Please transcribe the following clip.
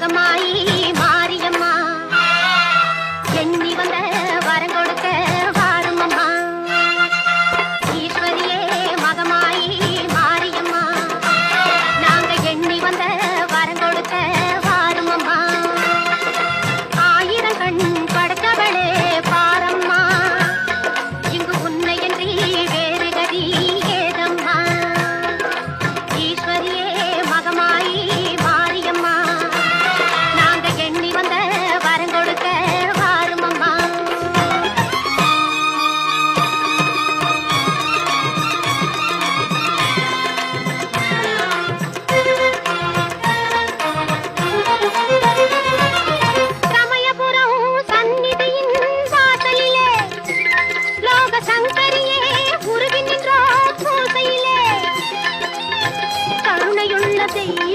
மகமாயி மாரியம்மா. எண்ணி வந்த update.